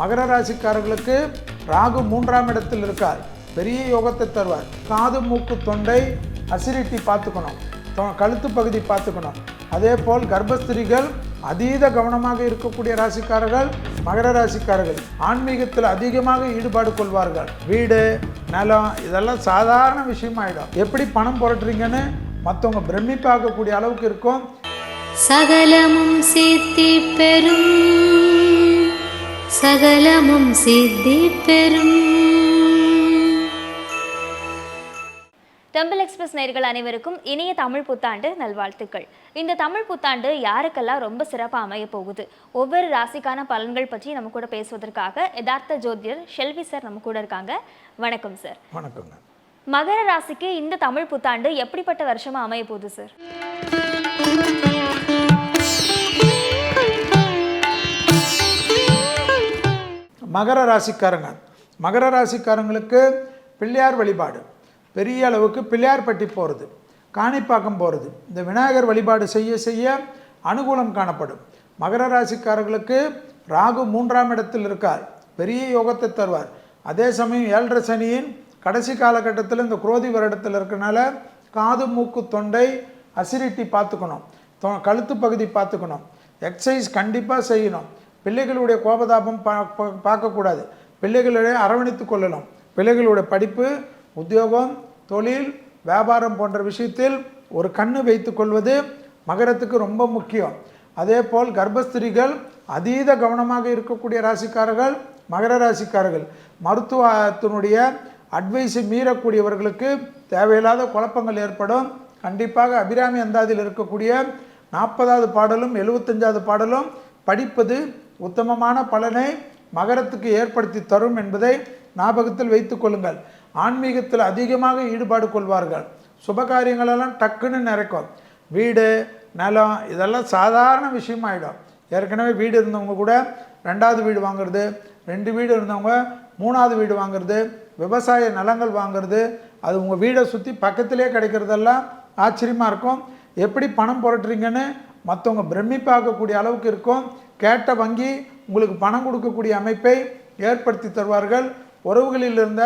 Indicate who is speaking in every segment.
Speaker 1: மகர ராசிக்காரர்களுக்கு ராகு மூன்றாம் இடத்தில் இருக்கார். பெரிய யோகத்தை தருவார். காது மூக்கு தொண்டை அசிடிட்டி பார்த்துக்கணும். கழுத்து பகுதி பார்த்துக்கணும். அதே போல் கர்ப்பஸ்திரிகள் அதீத கவனமாக இருக்கக்கூடிய ராசிக்காரர்கள் மகர ராசிக்காரர்கள் ஆன்மீகத்தில் அதிகமாக ஈடுபாடு கொள்வார்கள். வீடு நிலம் இதெல்லாம் சாதாரண விஷயமாயிடும். எப்படி பணம் புரட்டுறீங்கன்னு மற்றவங்க பிரமிப்பாக்கக்கூடிய அளவுக்கு இருக்கும்.
Speaker 2: சகலமும் சேர்த்தி பெறும். சகலமும் சித்தி பெறும்
Speaker 3: டெம்பிள் எக்ஸ்பிரஸ் நேயர்கள் அனைவருக்கும் இனிய தமிழ் புத்தாண்டு நல்வாழ்த்துக்கள். இந்த தமிழ் புத்தாண்டு யாருக்கெல்லாம் ரொம்ப சிறப்பாக அமைய போகுது? ஒவ்வொரு ராசிக்கான பலன்கள் பற்றி நம்ம கூட பேசுவதற்காக யதார்த்த ஜோதிடர் ஷெல்வி சார் நம்ம கூட இருக்காங்க. வணக்கம் சார்.
Speaker 1: வணக்கங்க.
Speaker 3: மகர ராசிக்கு இந்த தமிழ் புத்தாண்டு எப்படிப்பட்ட வருஷமா அமைய போகுது சார்?
Speaker 1: மகர ராசிக்காரங்க. மகர ராசிக்காரங்களுக்கு பிள்ளையார் வழிபாடு. பெரிய அளவுக்கு பிள்ளையார்பட்டி போகிறது காணிப்பாக்கம் போகிறது இந்த விநாயகர் வழிபாடு செய்ய செய்ய அனுகூலம் காணப்படும். மகர ராசிக்காரர்களுக்கு ராகு மூன்றாம் இடத்தில் இருக்கார். பெரிய யோகத்தை தருவார். அதே சமயம் ஏழரை சனியின் கடைசி காலகட்டத்தில் இந்த குரோதி வருடத்தில் இருக்கனால காது மூக்கு தொண்டை அசிரிட்டி பார்த்துக்கணும். தொ- கழுத்து பகுதி பார்த்துக்கணும். எக்ஸசைஸ் கண்டிப்பாக செய்யணும். பிள்ளைகளுடைய கோபதாபம் பா பா- பார்க்கக்கூடாது. பிள்ளைகளை அரவணைத்து கொள்ளணும். பிள்ளைகளுடைய படிப்பு உத்தியோகம் தொழில் வியாபாரம் போன்ற விஷயத்தில் ஒரு கண்ணு வைத்து கொள்வது மகரத்துக்கு ரொம்ப முக்கியம். அதே போல் கர்ப்பஸ்திரிகள் அதீத கவனமாக இருக்கக்கூடிய ராசிக்காரர்கள் மகர ராசிக்காரர்கள் மருத்துவத்தினுடைய அட்வைஸை மீறக்கூடியவர்களுக்கு தேவையில்லாத குழப்பங்கள் ஏற்படும். கண்டிப்பாக அபிராமி அந்தாதியில் இருக்கக்கூடிய நாற்பதாவது பாடலும் எழுபத்தஞ்சாவது பாடலும் படிப்பது உத்தமமான பலனை மகரத்துக்கு ஏற்படுத்தி தரும் என்பதை ஞாபகத்தில் வைத்து கொள்ளுங்கள். ஆன்மீகத்தில் அதிகமாக ஈடுபாடு கொள்வார்கள். சுபகாரியங்களெல்லாம் டக்குன்னு நிறைக்கும். வீடு நிலம் இதெல்லாம் சாதாரண விஷயமாயிடும். ஏற்கனவே வீடு இருந்தவங்க கூட ரெண்டாவது வீடு வாங்குறது ரெண்டு வீடு இருந்தவங்க மூணாவது வீடு வாங்குறது விவசாய நிலங்கள் வாங்குறது அது உங்கள் வீடை சுற்றி பக்கத்திலே கிடைக்கிறதெல்லாம் ஆச்சரியமாக இருக்கும். எப்படி பணம் புரட்டுறீங்கன்னு மற்றவங்க பிரமிப்பாகக்கூடிய அளவுக்கு இருக்கும். கேட்ட வங்கி உங்களுக்கு பணம் கொடுக்கக்கூடிய அமைப்பை ஏற்படுத்தி தருவார்கள். உறவுகளில் இருந்த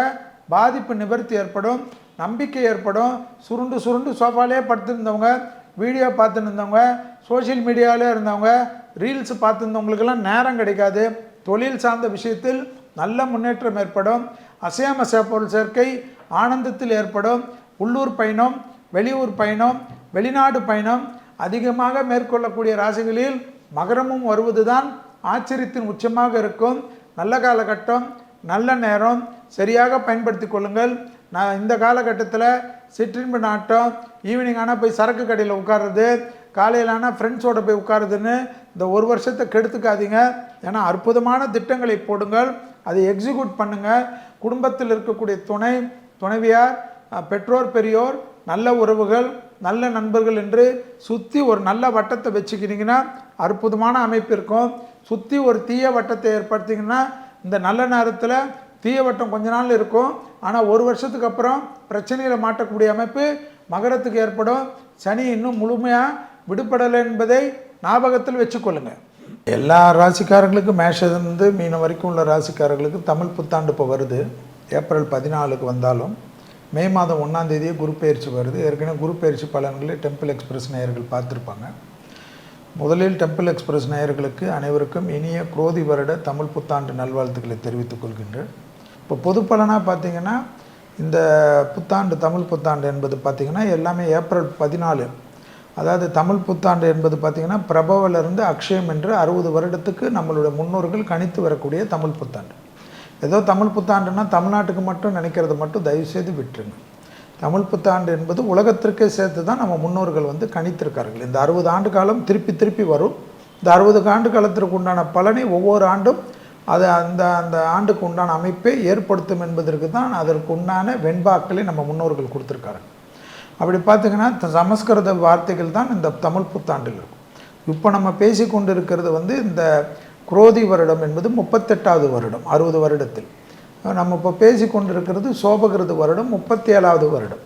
Speaker 1: பாதிப்பு நிவர்த்தி ஏற்படும். நம்பிக்கை ஏற்படும். சுருண்டு சுருண்டு சோஃபாலே படுத்திருந்தவங்க வீடியோ பார்த்துட்டு இருந்தவங்க சோஷியல் மீடியாவிலே இருந்தவங்க ரீல்ஸ் பார்த்துருந்தவங்களுக்கெல்லாம் நேரம் கிடைக்காது. தொழில் சார்ந்த விஷயத்தில் நல்ல முன்னேற்றம் ஏற்படும். அசையாம பொருள் சேர்க்கை ஆனந்தத்தில் ஏற்படும். உள்ளூர் பயணம் வெளியூர் பயணம் வெளிநாடு பயணம் அதிகமாக மேற்கொள்ளக்கூடிய ராசிகளில் மகரமும் வருவதுதான் ஆச்சரியத்தின் உச்சமாக இருக்கும். நல்ல காலகட்டம் நல்ல நேரம் சரியாக பயன்படுத்தி கொள்ளுங்கள். நான் இந்த காலகட்டத்தில் சிற்றின்பு நாட்டம் ஈவினிங் ஆனால் போய் சரக்கு கடையில் உட்கார்றது காலையில் ஆனால் ஃப்ரெண்ட்ஸோடு போய் உட்காருதுன்னு இந்த ஒரு வருஷத்தை கெடுத்துக்காதீங்க. ஏன்னா அற்புதமான திட்டங்களை போடுங்கள். அதை எக்ஸிக்யூட் பண்ணுங்கள் குடும்பத்தில் இருக்கக்கூடிய துணை துணைவியார் பெற்றோர் பெரியோர் நல்ல உறவுகள் நல்ல நண்பர்கள் என்று சுற்றி ஒரு நல்ல வட்டத்தை வச்சுக்கிறீங்கன்னா அற்புதமான அமைப்பு இருக்கும். சுற்றி ஒரு தீய வட்டத்தை ஏற்படுத்திங்கன்னா இந்த நல்ல நேரத்தில் தீய வட்டம் கொஞ்ச நாள் இருக்கும். ஆனால் ஒரு வருஷத்துக்கு அப்புறம் பிரச்சனையில் மாட்டக்கூடிய அமைப்பு மகரத்துக்கு ஏற்படும். சனி இன்னும் முழுமையாக விடுபடலை என்பதை ஞாபகத்தில் வச்சுக்கொள்ளுங்க. எல்லா ராசிக்காரங்களுக்கும் மேஷத்துலேருந்து மீனம் வரைக்கும் உள்ள ராசிக்காரர்களுக்கு தமிழ் புத்தாண்டு இப்போ வருது. ஏப்ரல் பதினாலுக்கு வந்தாலும் மே மாதம் ஒன்றாந்தேதியே குரு பயிற்சி வருது. ஏற்கனவே குரு பயிற்சி பலன்களை டெம்பிள் எக்ஸ்பிரஸ் நேயர்கள் பார்த்துருப்பாங்க. முதலில் டெம்பிள் எக்ஸ்பிரஸ் நேயர்களுக்கு அனைவருக்கும் இனிய குரோதி வருட தமிழ் புத்தாண்டு நல்வாழ்த்துக்களை தெரிவித்துக் கொள்கின்றேன். இப்போ பொது பலனாக பார்த்தீங்கன்னா இந்த புத்தாண்டு தமிழ் புத்தாண்டு என்பது பார்த்திங்கன்னா எல்லாமே ஏப்ரல் பதினாலு. அதாவது தமிழ் புத்தாண்டு என்பது பார்த்திங்கன்னா பிரபவிலிருந்து அக்ஷயம் என்று அறுபது வருடத்துக்கு நம்மளுடைய முன்னோர்கள் கணித்து வரக்கூடிய தமிழ் புத்தாண்டு. ஏதோ தமிழ் புத்தாண்டுன்னா தமிழ்நாட்டுக்கு மட்டும் நினைக்கிறத மட்டும் தயவுசெய்து விட்டுருங்க. தமிழ் புத்தாண்டு என்பது உலகத்திற்கே சேர்த்து தான் நம்ம முன்னோர்கள் வந்து கணித்திருக்கார்கள் இந்த அறுபது ஆண்டு காலம் திருப்பி திருப்பி வரும். இந்த அறுபது ஆண்டு காலத்திற்கு உண்டான பலனை ஒவ்வொரு ஆண்டும் அது அந்த அந்த ஆண்டுக்கு உண்டான அமைப்பை ஏற்படுத்தும் என்பதற்கு தான் அதற்கு உண்டான வெண்பாக்களை நம்ம முன்னோர்கள் கொடுத்துருக்காங்க அப்படி பார்த்தீங்கன்னா சமஸ்கிருத வார்த்தைகள் தான் இந்த தமிழ் புத்தாண்டில் இருக்கும். இப்போ நம்ம பேசி கொண்டு இருக்கிறது வந்து இந்த குரோதி வருடம் என்பது முப்பத்தெட்டாவது வருடம் அறுபது வருடத்தில். நம்ம இப்போ பேசி கொண்டிருக்கிறது சோபகிருத வருடம் முப்பத்தி ஏழாவது வருடம்.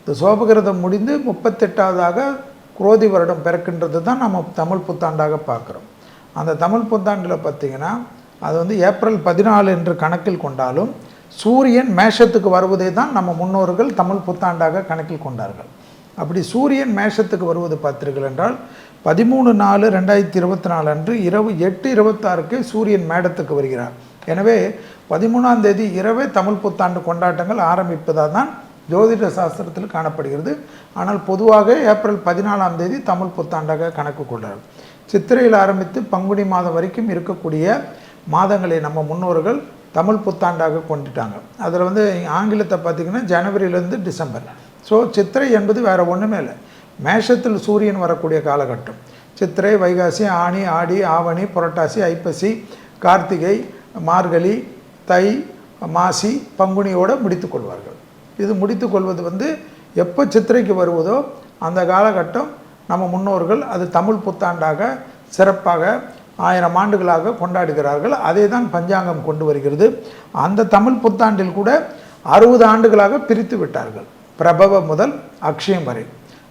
Speaker 1: இந்த சோபகிருதம் முடிந்து முப்பத்தெட்டாவதாக குரோதி வருடம் பிறக்கின்றது தான் நம்ம தமிழ் புத்தாண்டாக பார்க்குறோம். அந்த தமிழ் புத்தாண்டில் பார்த்திங்கன்னா அது வந்து ஏப்ரல் பதினாலு என்று கணக்கில் கொண்டாலும் சூரியன் மேஷத்துக்கு வருவதை தான் நம்ம முன்னோர்கள் தமிழ் புத்தாண்டாக கணக்கில் கொண்டார்கள். அப்படி சூரியன் மேஷத்துக்கு வருவது பார்த்தீர்கள் என்றால் பதிமூணு நாலு ரெண்டாயிரத்தி இருபத்தி நாலு அன்று இரவு எட்டு இருபத்தாறுக்கு சூரியன் மேடத்துக்கு வருகிறார். எனவே பதிமூணாம் தேதி இரவே தமிழ் புத்தாண்டு கொண்டாட்டங்கள் ஆரம்பிப்பதாக தான் ஜோதிட சாஸ்திரத்தில் காணப்படுகிறது. ஆனால் பொதுவாக ஏப்ரல் பதினாலாம் தேதி தமிழ் புத்தாண்டாக கணக்கு கொண்டார்கள் சித்திரையில் ஆரம்பித்து பங்குனி மாதம் வரைக்கும் இருக்கக்கூடிய மாதங்களை நம்ம முன்னோர்கள் தமிழ் புத்தாண்டாக கொண்டுட்டாங்க. அதில் வந்து ஆங்கிலத்தை பார்த்திங்கன்னா ஜனவரியிலேருந்து டிசம்பர். ஸோ சித்திரை என்பது வேறு ஒன்றுமே இல்லை. மேஷத்தில் சூரியன் வரக்கூடிய காலகட்டம். சித்திரை வைகாசி ஆனி ஆடி ஆவணி புரட்டாசி ஐப்பசி கார்த்திகை மார்கழி தை மாசி பங்குனியோடு முடித்து கொள்வார்கள். இது முடித்து கொள்வது வந்து எப்போ சித்திரைக்கு வருவதோ அந்த காலகட்டம் நம்ம முன்னோர்கள் அது தமிழ் புத்தாண்டாக சிறப்பாக ஆயிரம் ஆண்டுகளாக கொண்டாடுகிறார்கள். அதே தான் பஞ்சாங்கம் கொண்டு வருகிறது. அந்த தமிழ் புத்தாண்டில் கூட அறுபது ஆண்டுகளாக பிரித்து விட்டார்கள். பிரபவ முதல் அக்ஷயம் வரை.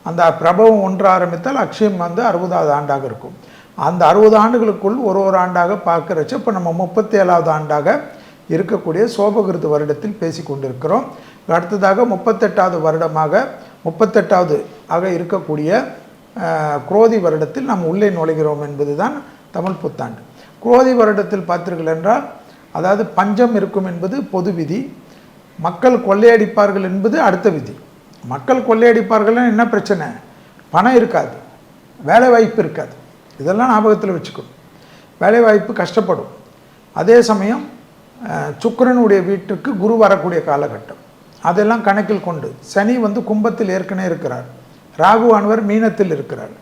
Speaker 1: அந்த பிரபவம் ஒன்று ஆரம்பித்தால் அக்ஷயம் வந்து அறுபதாவது ஆண்டாக இருக்கும். அந்த அறுபது ஆண்டுகளுக்குள் ஒரு ஒரு ஆண்டாக பார்க்குறச்ச இப்போ நம்ம முப்பத்தி ஏழாவது ஆண்டாக இருக்கக்கூடிய சோபகிருத்து வருடத்தில் பேசி கொண்டிருக்கிறோம். அடுத்ததாக முப்பத்தெட்டாவது வருடமாக முப்பத்தெட்டாவது ஆக இருக்கக்கூடிய குரோதி வருடத்தில் நாம் உள்ளே நுழைகிறோம் என்பது தான் தமிழ் புத்தாண்டு. குரோதி வருடத்தில் பார்த்தீர்கள் என்றால் அதாவது பஞ்சம் இருக்கும் என்பது பொது விதி மக்கள் கொள்ளையடிப்பார்கள் என்பது அடுத்த விதி. மக்கள் கொள்ளையடிப்பார்கள்னா என்ன பிரச்சனை? பணம் இருக்காது. வேலை வாய்ப்பு இருக்காது. இதெல்லாம் ஞாபகத்தில் வச்சுக்கணும். வேலை வாய்ப்பு கஷ்டப்படும். அதே சமயம் சுக்கரனுடைய வீட்டுக்கு குரு வரக்கூடிய காலகட்டம். அதெல்லாம் கணக்கில் கொண்டு சனி வந்து கும்பத்தில் ஏற்கனவே இருக்கிறார். ராகுவானவர் மீனத்தில் இருக்கிறார்.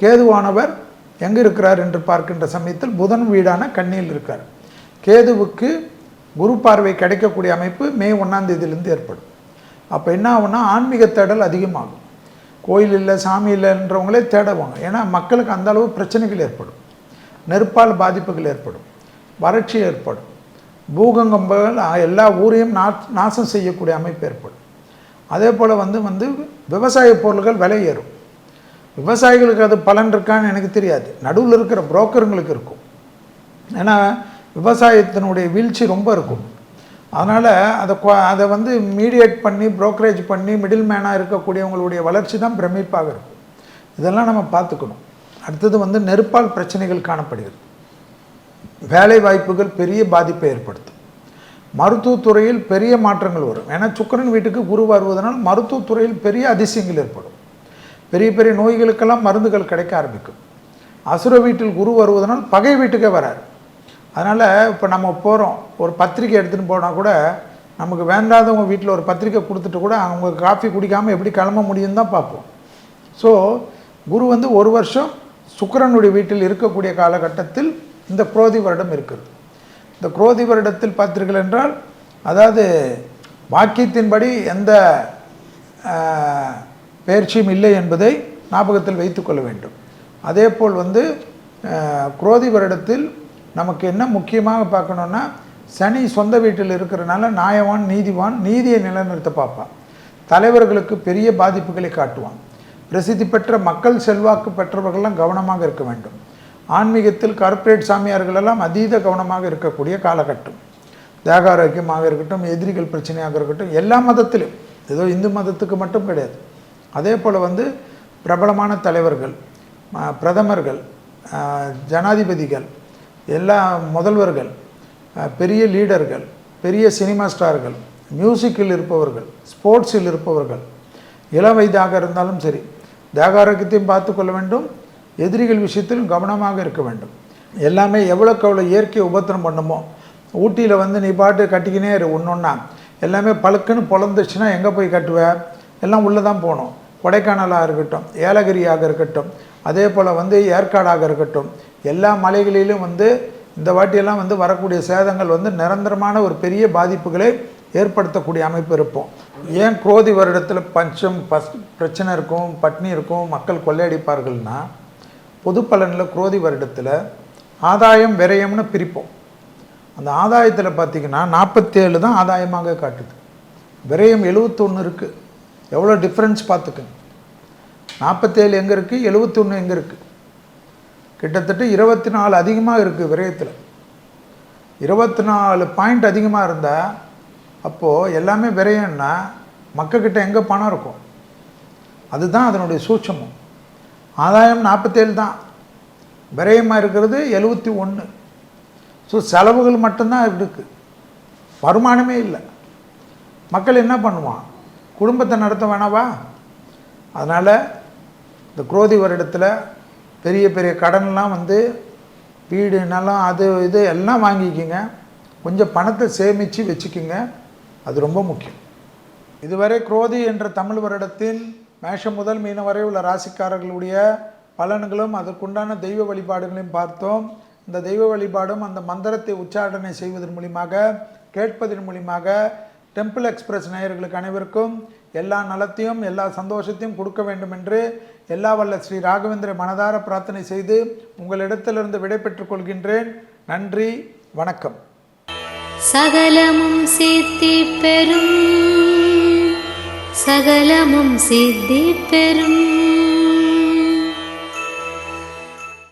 Speaker 1: கேதுவானவர் எங்கே இருக்கிறார் என்று பார்க்கின்ற சமயத்தில் புதன் வீடான கண்ணியில் இருக்கார். கேதுவுக்கு குரு பார்வை கிடைக்கக்கூடிய அமைப்பு மே ஒன்றாம் தேதியிலிருந்து ஏற்படும். அப்போ என்ன ஆகும்னா ஆன்மீக தேடல் அதிகமாகும். கோயில் இல்லை சாமி இல்லைன்றவங்களே தேடுவாங்க. ஏன்னா மக்களுக்கு அந்த அளவு பிரச்சனைகள் ஏற்படும். நெருப்பால் பாதிப்புகள் ஏற்படும். வறட்சி ஏற்படும். பூகங்கம்பங்கள் எல்லா ஊரையும் நா நாசம் செய்யக்கூடிய அமைப்பு ஏற்படும். அதே போல் வந்து வந்து விவசாய பொருள்கள் விலை ஏறும். விவசாயிகளுக்கு அது பலன் இருக்கான்னு எனக்கு தெரியாது. நடுவில் இருக்கிற புரோக்கருங்களுக்கு இருக்கும். ஏன்னா விவசாயத்தினுடைய வீழ்ச்சி ரொம்ப இருக்கும். அதனால் அதை கொ- அதை வந்து மீடியேட் பண்ணி ப்ரோக்கரேஜ் பண்ணி மிடில் மேனாக இருக்கக்கூடியவங்களுடைய வளர்ச்சி தான் பிரமிப்பாக இருக்கும் இதெல்லாம் நம்ம பார்த்துக்கணும். அடுத்தது வந்து நெருப்பால் பிரச்சனைகள் காணப்படுகிறது. வேலை வாய்ப்புகள் பெரிய பாதிப்பை ஏற்படுத்தும். மருத்துவத்துறையில் பெரிய மாற்றங்கள் வரும். ஏன்னா சுக்கிரன் வீட்டுக்கு குரு வருவதனால் மருத்துவத்துறையில் பெரிய அதிசயங்கள் ஏற்படும். பெரிய பெரிய நோய்களுக்கெல்லாம் மருந்துகள் கிடைக்க ஆரம்பிக்கும். அசுர வீட்டில் குரு வருவதனால் பகை வீட்டுக்கே வராரு. அதனால் இப்போ நம்ம போகிறோம் ஒரு பத்திரிக்கை எடுத்துகிட்டு போனால் கூட நமக்கு வேண்டாதவங்க வீட்டில் ஒரு பத்திரிக்கை கொடுத்துட்டு கூட அவங்க காஃபி குடிக்காமல் எப்படி கிளம்ப முடியும்னு தான் பார்ப்போம். ஸோ குரு வந்து ஒரு வருஷம் சுக்கரனுடைய வீட்டில் இருக்கக்கூடிய காலகட்டத்தில் இந்த குரோதி வருடம் இருக்குது இந்த குரோதி வருடத்தில் பார்த்தீர்கள் என்றால் அதாவது வாக்கியத்தின்படி எந்த பயிற்சியும் இல்லை என்பதை ஞாபகத்தில் வைத்துக்கொள்ள வேண்டும். அதே போல் வந்து குரோதி வருடத்தில் நமக்கு என்ன முக்கியமாக பார்க்கணுன்னா சனி சொந்த வீட்டில் இருக்கிறனால நியாயவான் நீதிவான் நீதியை நிலைநிறுத்த பார்ப்பான். தலைவர்களுக்கு பெரிய பாதிப்புகளை காட்டுவான். பிரசித்தி பெற்ற மக்கள் செல்வாக்கு பெற்றவர்கள்லாம் கவனமாக இருக்க வேண்டும். ஆன்மீகத்தில் கார்ப்பரேட் சாமியார்கள் எல்லாம் அதீத கவனமாக இருக்கக்கூடிய காலகட்டம். தேகாரோக்கியமாக இருக்கட்டும் எதிரிகள் பிரச்சனையாக இருக்கட்டும் எல்லா மதத்திலும். ஏதோ இந்து மதத்துக்கு மட்டும் கிடையாது. அதே போல் வந்து பிரபலமான தலைவர்கள் பிரதமர்கள் ஜனாதிபதிகள் எல்லா முதல்வர்கள் பெரிய லீடர்கள் பெரிய சினிமா ஸ்டார்கள் மியூசிக்கில் இருப்பவர்கள் ஸ்போர்ட்ஸில் இருப்பவர்கள் இளம் வயதாக இருந்தாலும் சரி தேகாரோக்கியத்தையும் பார்த்து கொள்ள வேண்டும் எதிரிகள் விஷயத்திலும் கவனமாக இருக்க வேண்டும். எல்லாமே எவ்வளோக்கு எவ்வளோ இயற்கை உபத்திரம் பண்ணுமோ ஊட்டியில் வந்து நீ பாட்டு கட்டிக்கினே இரு ஒன்றொன்னா எல்லாமே பழுக்குன்னு பொழந்துச்சுன்னா எங்கே போய் கட்டுவ? எல்லாம் உள்ளே தான் போகணும். கொடைக்கானலாக இருக்கட்டும் ஏலகிரியாக இருக்கட்டும் அதே போல் வந்து ஏற்காடாக இருக்கட்டும் எல்லா மலைகளிலும் வந்து இந்த வாட்டியெல்லாம் வந்து வரக்கூடிய சேதங்கள் வந்து நிரந்தரமான ஒரு பெரிய பாதிப்புகளை ஏற்படுத்தக்கூடிய அமைப்பு இருப்போம். ஏன் குரோதி வருடத்தில் பஞ்சம் பஸ் பிரச்சனை இருக்கும் பட்னி இருக்கும் மக்கள் கொள்ளையடிப்பார்கள்னா பொது பலனில் குரோதி வருடத்தில் ஆதாயம் விரயம்னு பிரிப்போம். அந்த ஆதாயத்தில் பார்த்தீங்கன்னா நாற்பத்தேழு தான் ஆதாயமாக காட்டுது. விரயம் எழுவத்தொன்று இருக்குது எவ்வளோ டிஃப்ரென்ஸ் பார்த்துக்கங்க நாற்பத்தேழு எங்கே இருக்குது எழுபத்தொன்று எங்கே இருக்குது கிட்டத்தட்ட இருபத்தி நாலு அதிகமாக இருக்குது விரயத்தில். இருபத்தி நாலு பாயிண்ட் அதிகமாக இருந்தால் அப்போது எல்லாமே விரையம்னா மக்கள்கிட்ட எங்கே பணம் இருக்கும்? அதுதான் அதனுடைய சூட்சமம். ஆதாயம் நாற்பத்தேழு தான். விரயமாக இருக்கிறது எழுபத்தி ஒன்று ஸோ செலவுகள் மட்டும்தான் இருக்குது வருமானமே இல்லை. மக்கள் என்ன பண்ணுவான்? குடும்பத்தை நடத்த வேணாவா? அதனால் இந்த குரோதி வருடத்தில் பெரிய பெரிய கடன்லாம் வந்து வீடு நிலம் அது இது எல்லாம் வாங்கிக்கிங்க. கொஞ்சம் பணத்தை சேமித்து வச்சுக்கிங்க. அது ரொம்ப முக்கியம். இதுவரை குரோதி என்ற தமிழ் வருடத்தின் மேஷம் முதல் மீனம் வரை உள்ள ராசிக்காரர்களுடைய பலன்களும் அதற்குண்டான தெய்வ வழிபாடுகளையும் பார்த்தோம். இந்த தெய்வ வழிபாடும் அந்த மந்திரத்தை உச்சாரணை செய்வதன் மூலியமாக கேட்பதன் மூலியமாக டெம்பிள் எக்ஸ்பிரஸ் நேயர்களுக்கு அனைவருக்கும் எல்லா நலத்தையும் எல்லா சந்தோஷத்தையும் கொடுக்க வேண்டும் என்று எல்லா வல்ல ஸ்ரீ ராகவேந்திர மனதார பிரார்த்தனை செய்து உங்களிடத்திலிருந்து விடைபெற்றுக் கொள்கின்றேன். நன்றி வணக்கம்.
Speaker 2: சகலமும் சித்தி பெறும் சகலமும் சித்தி பெறும்.